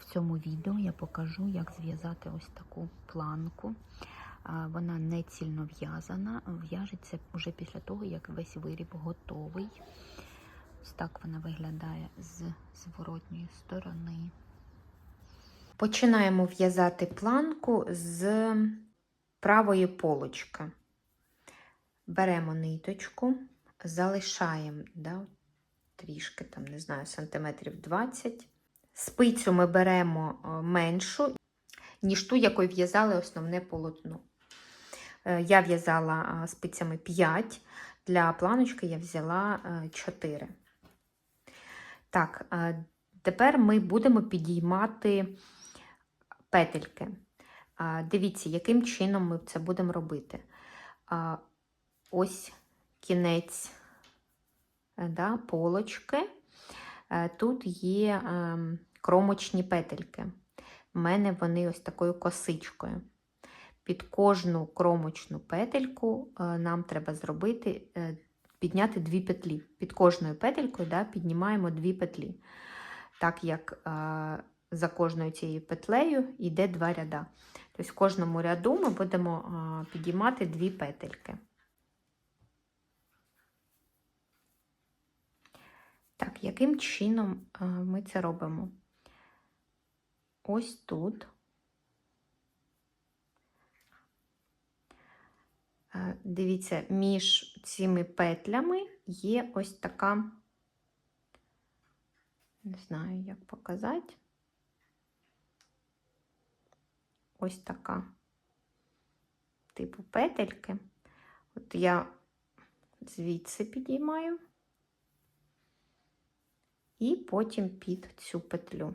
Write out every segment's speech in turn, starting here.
В цьому відео я покажу, як зв'язати ось таку планку. Вона не цільно в'язана, в'яжеться вже після того, як весь виріб готовий. Ось так вона виглядає з зворотньої сторони. Починаємо в'язати планку з правої полочки. Беремо ниточку, залишаємо да, трішки, там, не знаю, сантиметрів 20. Спицю ми беремо е, меншу, ніж ту, якою в'язали основне полотно. Е, Я в'язала е, спицями 5, для планочки я взяла 4. Так, тепер ми будемо підіймати петельки. Дивіться, яким чином ми це будемо робити. Ось кінець да, полочки. Е, Тут є ем, кромочні петельки. У мене вони ось такою косичкою. Під кожну кромочну петельку е, нам треба зробити, е, підняти дві петлі. Під кожною петелькою да, піднімаємо дві петлі. Так як за кожною цією петлею йде два ряда. Тобто в кожному ряду ми будемо підіймати дві петельки. Так, яким чином е, ми це робимо? Ось тут. Е, Дивіться, між цими петлями є ось така, не знаю, як показати. Ось така типу петельки. От я звідси підіймаю і потім під цю петлю.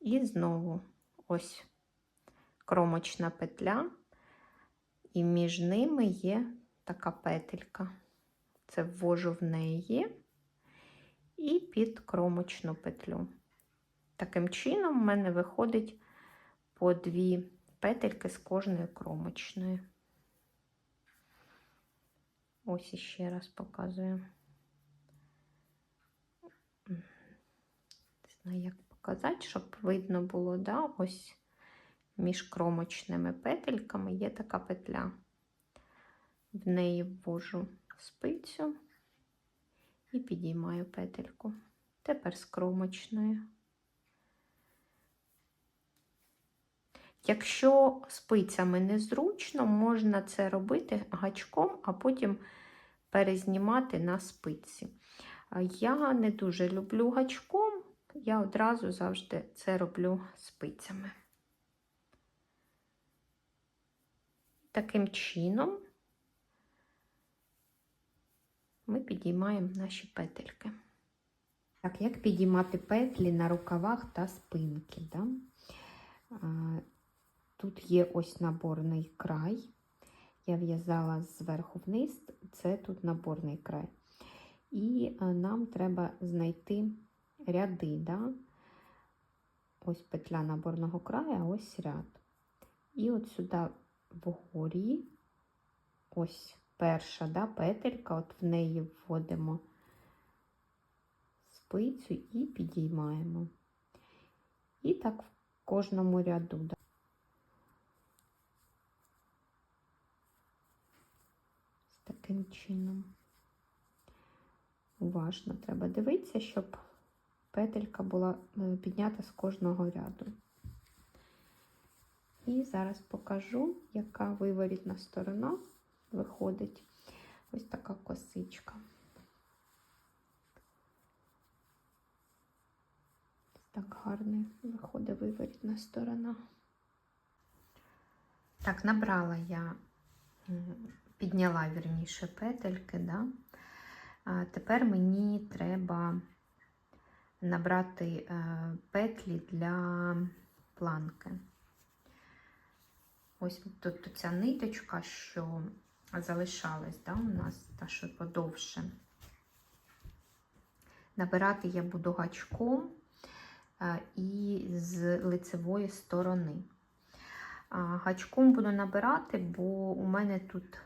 І знову ось кромочна петля, і між ними є така петелька. Це ввожу в неї і під кромочну петлю. Таким чином, в мене виходить по дві петельки з кожної кромочної. Ось іще раз показую. Не знаю, як показати, щоб видно було, да? ось між кромочними петельками є така петля. В неї ввожу спицю і підіймаю петельку. Тепер з кромочної. Якщо спицями незручно, можна це робити гачком, а потім перезнімати на спиці. Я не дуже люблю гачком, я одразу завжди це роблю спицями. Таким чином ми підіймаємо наші петельки. Так, як підіймати петлі на рукавах та спинки? Да? Тут є ось наборний край. Я в'язала зверху вниз, це тут наборний край. І нам треба знайти ряди. Да? Ось петля наборного краю, а ось ряд. І от сюди вгорі, ось перша да, петелька, от в неї вводимо спицю і підіймаємо. І так в кожному ряду. Да. Таким чином. Уважно треба дивитися, щоб петелька була піднята з кожного ряду. І зараз покажу, яка виворітна сторона виходить. Ось така косичка. Так гарно виходить виворітна сторона. Так, набрала я, підняла вірніше петельки, да? а тепер мені треба набрати петлі для планки. Ось тут ця ниточка, що залишалась да, у нас, та що подовше. Набирати я буду гачком і з лицевої сторони. Гачком буду набирати, бо у мене тут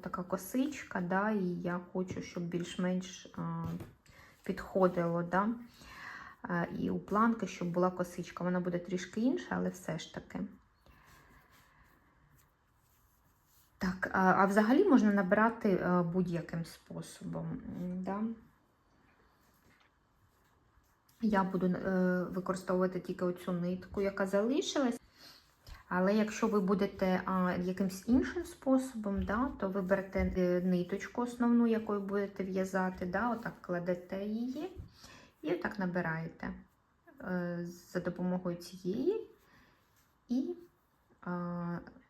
така косичка, да, і я хочу, щоб більш-менш підходило. Да. І у планки, щоб була косичка. Вона буде трішки інша, але все ж таки. Так, а, взагалі можна набирати е, будь-яким способом. Да? Я буду е, використовувати тільки оцю нитку, яка залишилась. Але якщо ви будете а, якимсь іншим способом, да, то ви берете е, ниточку основну, якою будете в'язати, да, отак кладете її і отак набираєте е, за допомогою цієї і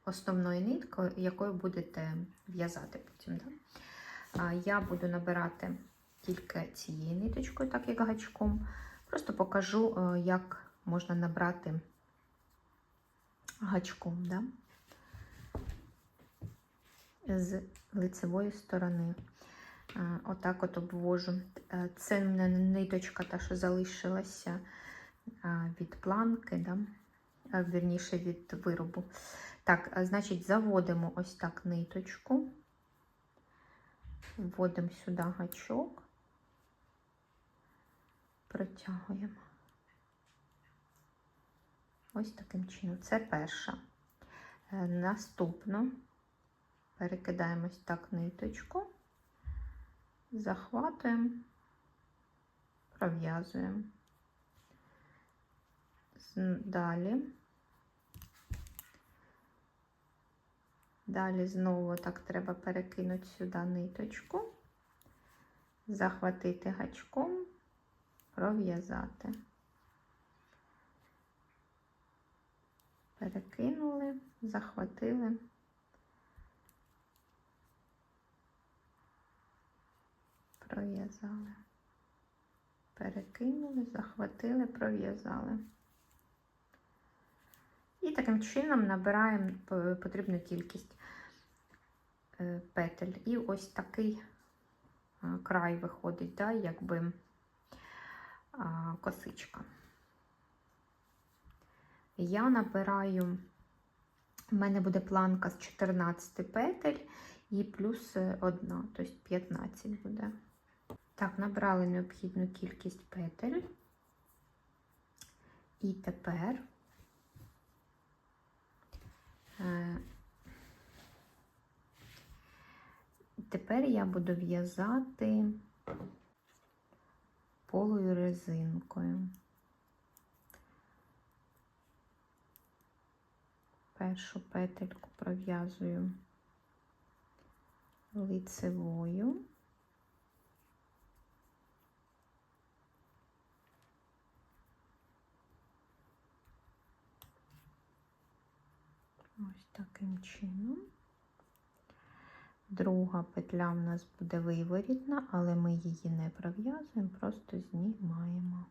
основної нитки, якою будете в'язати потім. Да. Я буду набирати тільки цією ниточкою, так як гачком. Просто покажу, е, як можна набрати гачком, да? з лицевої сторони. Е, Отак от обвожу. Е, Це в мене ниточка, та, що залишилася е, від планки, да? Вірніше від виробу. Так, значить, заводимо ось так ниточку, вводимо сюди гачок, протягуємо. Ось таким чином. Це перша. Наступно перекидаємо ось так ниточку, захватуємо, пров'язуємо. Далі. Далі знову так треба перекинути сюди ниточку, захватити гачком, пров'язати. Перекинули, захватили. Пров'язали. Перекинули, захватили, пров'язали. І таким чином набираємо потрібну кількість е, петель. І ось такий край виходить, да, якби косичка. Я набираю, в мене буде планка з 14 петель і плюс е, одна, тобто 15 буде. Так, набрали необхідну кількість петель. І тепер е, тепер я буду в'язати полою резинкою. Першу петельку пров'язую лицевою. Ось таким чином. Друга петля в нас буде виворітна, але ми її не пров'язуємо, просто знімаємо.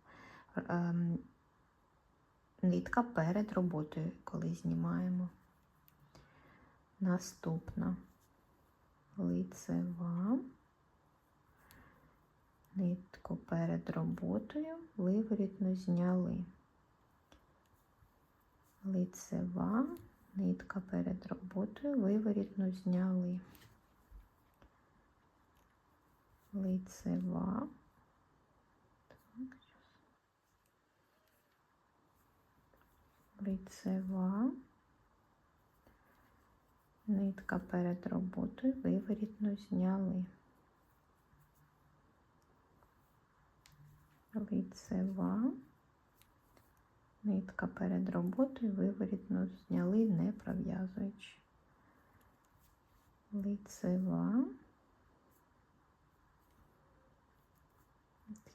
Ем, нитка перед роботою, коли знімаємо. Наступна лицева, нитку перед роботою, виворітно зняли. Лицева, нитка перед роботою, виворітно зняли. Лицева. Так, лицева, нитка перед роботою, виворітно зняли. Лицева, нитка перед роботою, виворітно зняли, не пров'язуючи. Лицева.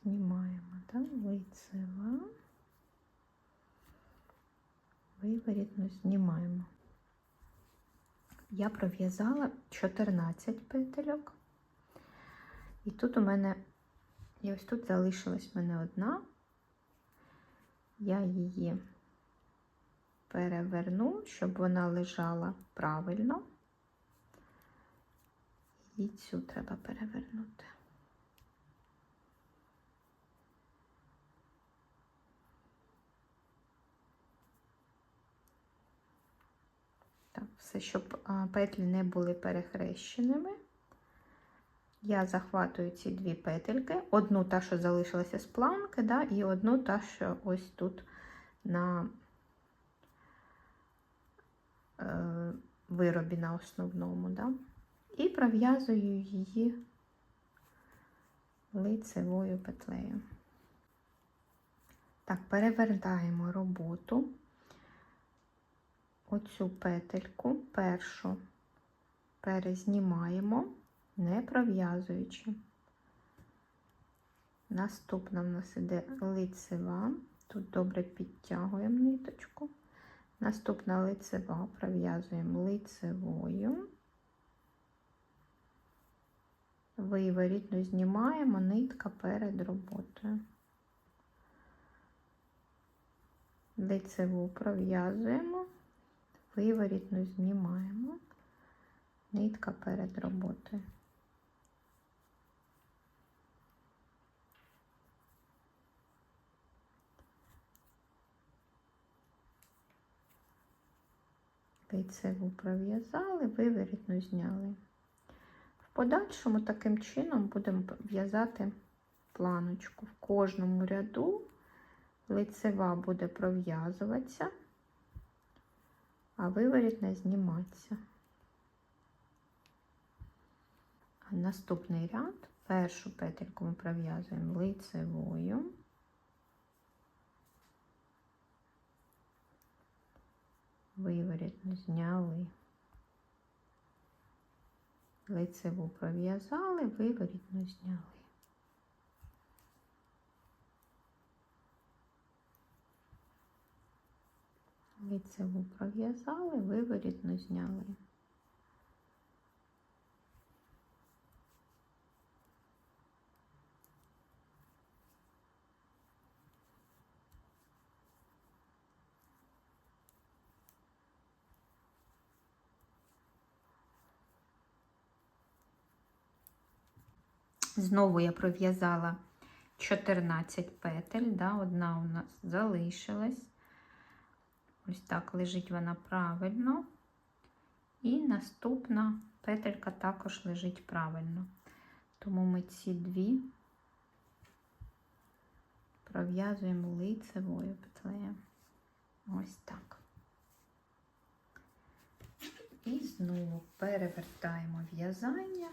Знімаємо, так, лицева виворітно знімаємо. Я пров'язала 14 петельок. І тут у мене, і ось тут залишилась в мене одна. Я її переверну, щоб вона лежала правильно. І цю треба перевернути. Так, все, щоб петлі не були перехрещеними. Я захватую ці дві петельки, одну та, що залишилася з планки, да, і одну та, що ось тут на е, виробі на основному, да, і пров'язую її лицевою петлею. Так, перевертаємо роботу. Оцю петельку першу перезнімаємо, не пров'язуючи. Наступна в нас іде лицева. Тут добре підтягуємо ниточку. Наступна лицева пров'язуємо лицевою. Виворітну знімаємо нитка перед роботою. Лицеву пров'язуємо, виворітну знімаємо, нитка перед роботою. Лицеву пров'язали, виворітну зняли. В подальшому таким чином будемо в'язати планочку в кожному ряду лицева буде пров'язуватися, а виворітна зніматися. Наступний ряд, першу петельку ми пров'язуємо лицевою. Виворітну зняли. Лицеву пров'язали, виворітну зняли. Лицеву пров'язали, виворітну зняли. Знову я пров'язала 14 петель, да, одна у нас залишилась. Ось так лежить вона правильно. І наступна петелька також лежить правильно. Тому ми ці дві пров'язуємо лицевою петлею. Ось так. І знову перевертаємо в'язання.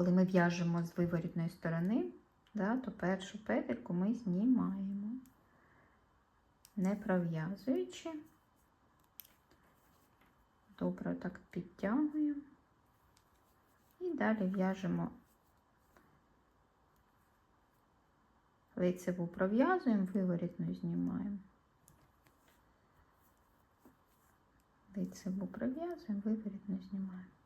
Коли ми в'яжемо з виворітної сторони, да, то першу петельку ми знімаємо не пров'язуючи. Добре так підтягуємо. І далі в'яжемо лицеву пров'язуємо, виворітну знімаємо. Лицеву пров'язуємо, виворітну знімаємо.